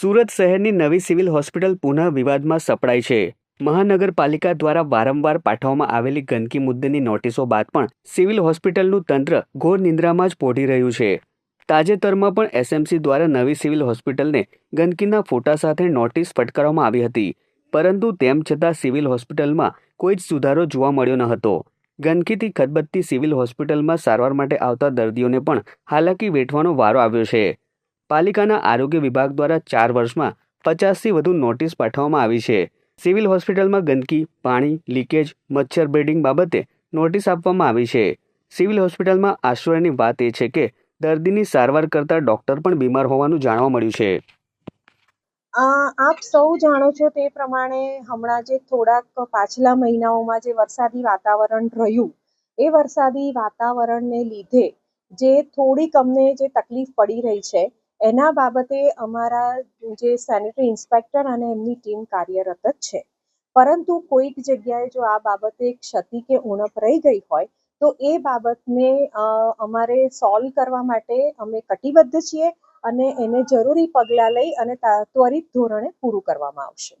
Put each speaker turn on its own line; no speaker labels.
સુરત શહેરની નવી civil hospital પુનઃ વિવાદમાં સપડાઈ છે. મહાનગરપાલિકા દ્વારા વારંવાર પાઠવવામાં આવેલી ગંદકી મુદ્દેની નોટિસો બાદ પણ સિવિલ હોસ્પિટલનું તંત્ર ઘોર નિંદ્રામાં જ પોઢી રહ્યું છે. તાજેતરમાં પણ એસએમસી દ્વારા નવી સિવિલ હોસ્પિટલને ગંદકીના ફોટા સાથે નોટિસ ફટકારવામાં આવી હતી. પરંતુ તેમ છતાં સિવિલ હોસ્પિટલમાં કોઈ જ સુધારો જોવા મળ્યો ન હતો. ગંદકીથી ખદબદતી સિવિલ હોસ્પિટલમાં સારવાર માટે આવતા દર્દીઓને પણ હાલાકી વેઠવાનો વારો આવ્યો છે. પાલિકાના આરોગ્ય વિભાગ દ્વારા ચાર વર્ષમાં પચાસથી વધુ નોટિસ પાઠવવામાં આવી છે. સિવિલ હોસ્પિટલમાં ગંદકી, પાણી, લીકેજ, મચ્છર બ્રીડિંગ બાબતે નોટિસ આપવામાં આવી છે. સિવિલ હોસ્પિટલમાં આશ્ચર્યની વાત એ છે કે, દર્દીની સારવાર કરતા ડોક્ટર પણ બીમાર હોવાનું જાણવા મળ્યું છે.
આપ સૌ જાણો છો તે પ્રમાણે હમણાં જે થોડાક પાછલા મહિનાઓમાં જે વરસાદી વાતાવરણ રહ્યું, એ વરસાદી વાતાવરણને લીધે જે થોડીક અમને જે તકલીફ પડી રહી છે એના બાબતે અમારા જે સેનેટરી ઇન્સ્પેક્ટર અને એમની ટીમ કાર્યરત જ છે. પરંતુ કોઈક જગ્યાએ જો આ બાબતે ક્ષતિ કે ઉણપ રહી ગઈ હોય, તો એ બાબતને અમારે સોલ્વ કરવા માટે અમે કટિબદ્ધ છીએ અને એને જરૂરી પગલાં લઈ અને ત્વરિત ધોરણે પૂરું કરવામાં આવશે.